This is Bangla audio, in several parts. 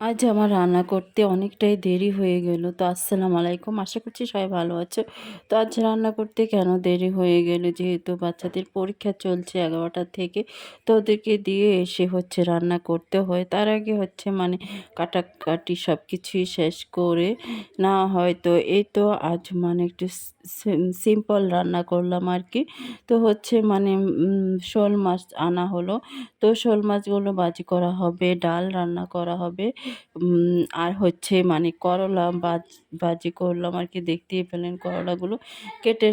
আজ আমার রান্না করতে অনেকটাই দেরি হয়ে গেল। তো আসসালাম আলাইকুম। আশা করছি সবাই ভালো আছে। তো আজ রান্না করতে কেন দেরি হয়ে গেল? যেহেতু বাচ্চাদের পরীক্ষা চলছে ১১টা থেকে। তো ওদেরকে দিয়ে এসে হচ্ছে রান্না করতে হয়। তার আগে হচ্ছে মানে কাটাকাটি সব কিছুই শেষ করে না হয়। তো এই তো আজ মানে একটু সিম্পল রান্না করলাম আর কি তো হচ্ছে মানে শোল মাছ আনা হলো। তো শোল মাছগুলো ভাজি করা হবে, ডাল রান্না করা হবে। আর হচ্ছে মানে করলা বাজ করলাম করলাম আরকি দেখতেই পেলেন করলাগুলো কেটে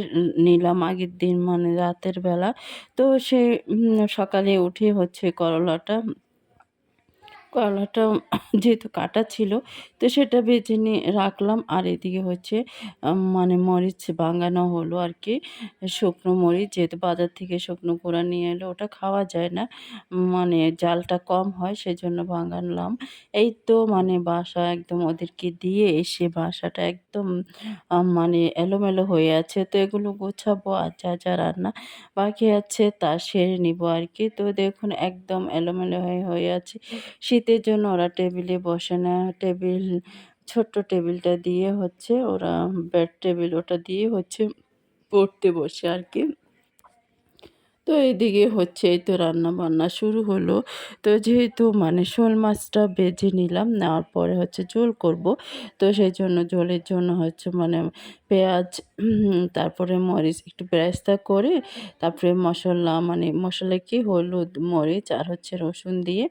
নিলাম আগের দিন মানে রাতের বেলা। তো সে সকালে উঠে হচ্ছে করলাটা করলাটা যেহেতু কাটা ছিল তো সেটা ভেজে নিয়ে রাখলাম। আর এদিকে হচ্ছে মানে মরিচ বাগানো হলো আর কি শুকনো মরিচ যেহেতু বাজার থেকে শুকনো গুঁড়া নিয়ে এলো ওটা খাওয়া যায় না। মানে জালটা কম হয় সেজন্য বাগানলাম। এই তো মানে বাসা একদম ওদেরকে দিয়ে এসে বাসাটা একদম মানে এলোমেলো হয়ে আছে। তো এগুলো গোছাবো আর যা, যা রান্না বাকি আছে তা সেরে নিব আর কি তো দেখুন একদম এলোমেলো হয়ে, হয়ে আছে। শীতের জন্য ওরা টেবিলে বসে না। টেবিল ছোট্ট টেবিলটা দিয়ে হচ্ছে ওরা বেড টেবিল ওটা দিয়ে হচ্ছে পড়তে বসে আর কি তো এদিকে হচ্ছে এই তো রান্না-বান্না শুরু হলো। তো যেহেতু মানে শোল মাছটা বেজে নিলাম, নেওয়ার পরে হচ্ছে ঝোল করব। তো সেই জন্য ঝোলের জন্য হচ্ছে মানে পেঁয়াজ তারপরে মরিচ একটু বেরেস্তা করে তারপরে মশলা মানে মশলা কি হলুদ, মরিচ আর হচ্ছে রসুন দিয়ে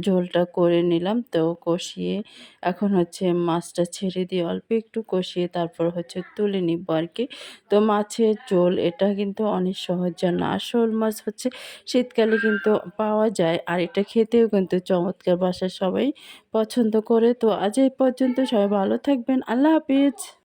ঝোলটা করে নিলাম। তো কষিয়ে এখন হচ্ছে মাছটা ছেড়ে দিয়ে অল্প একটু কষিয়ে তারপর হচ্ছে তুলে নিব আরকি। তো মাছের ঝোল এটা কিন্তু অনেক সহজ। আর শোল মাছ হচ্ছে শীতকালে কিন্তু পাওয়া যায়। আর এটা খেতেও কিন্তু চমৎকার বাসার সবাই পছন্দ করে। তো আজ এই পর্যন্ত সবাই ভালো থাকবেন। আল্লাহ হাফিজ।